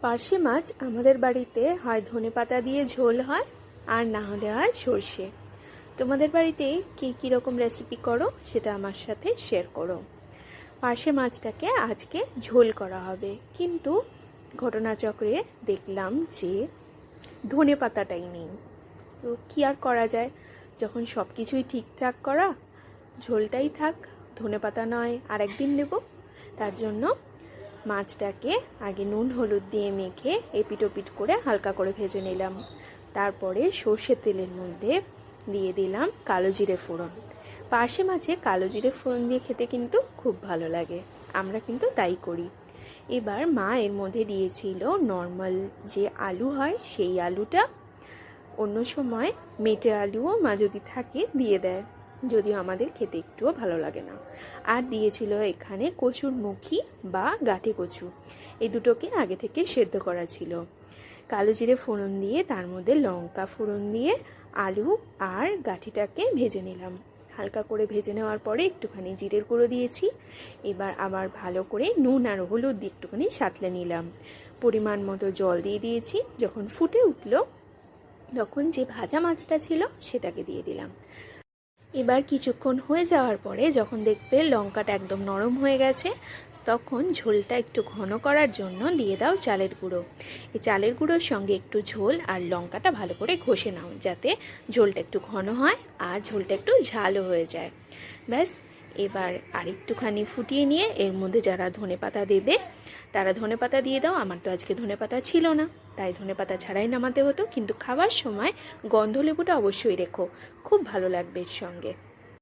পার্শে মাছ আমাদের বাড়িতে হয় ধনে পাতা দিয়ে ঝোল হয় আর না হলে হয় সর্ষে। তোমাদের বাড়িতে কী কী রকম রেসিপি করো সেটা আমার সাথে শেয়ার করো। পার্শে মাছটাকে আজকে ঝোল করা হবে। কিন্তু ঘটনাচক্রে দেখলাম যে ধনে পাতাটাই নেই। তো কী আর করা যায়? যখন সব কিছুই ঠিকঠাক করা, ঝোলটাই থাক, ধনে পাতা নয় আর একদিন দেবো। তার জন্য মাছটাকে আগে নুন, হলুদ দিয়ে মেখে এপিটোপিট করে হালকা করে ভেজে নিলাম। তারপরে সর্ষের তেলের মধ্যে দিয়ে দিলাম কালো জিরে ফোড়ন। পার্শে মাছে কালো জিরে ফোড়ন দিয়ে খেতে কিন্তু খুব ভালো লাগে। আমরা কিন্তু তাই করি। এবার মা এর মধ্যে দিয়েছিল নর্মাল যে আলু হয়, সেই আলুটা অন্য সময় মেটে আলুও মা যদি থাকে দিয়ে দেয়। যদিও আমাদের খেতে একটুও ভালো লাগে না। আর দিয়েছিল এখানে কচুর মুখি বা গাঠি কচু। এই দুটোকে আগে থেকে সেদ্ধ করা ছিল। কালো জিরে ফোড়ন দিয়ে তার মধ্যে লঙ্কা ফোড়ন দিয়ে আলু আর গাঠিটাকে ভেজে নিলাম। হালকা করে ভেজে নেওয়ার পরে একটুখানি জিরের গুঁড়ো দিয়েছি। এবার আবার ভালো করে নুন আর হলুদ দিয়ে একটুখানি সাঁতলে নিলাম। পরিমাণ মতো জল দিয়ে দিয়েছি। যখন ফুটে উঠল, তখন যে ভাজা মাছটা ছিল, সেটাকে দিয়ে দিলাম। এবার কিছুক্ষণ হয়ে যাওয়ার পরে যখন দেখবে লঙ্কাটা একদম নরম হয়ে গেছে, তখন ঝোলটা একটু ঘন করার জন্য দিয়ে দাও চালের গুঁড়ো। এই চালের গুঁড়োর সঙ্গে একটু ঝোল আর লঙ্কাটা ভালো করে ঘষে নাও যাতে ঝোলটা একটু ঘন হয় আর ঝোলটা একটু ঝালও হয়ে যায়। ব্যাস এবার আরেকটুখানি ফুটিয়ে নিয়ে এর মধ্যে যারা ধনে পাতা দেবে, তারা ধনে পাতা দিয়ে দাও। আমার তো আজকে ধনে পাতা ছিল না, তাই ধনে পাতা ছাড়াই নামাতে হতো। কিন্তু খাওয়ার সময় গন্ধ লেবুটা অবশ্যই রেখো, খুব ভালো লাগবে এর সঙ্গে।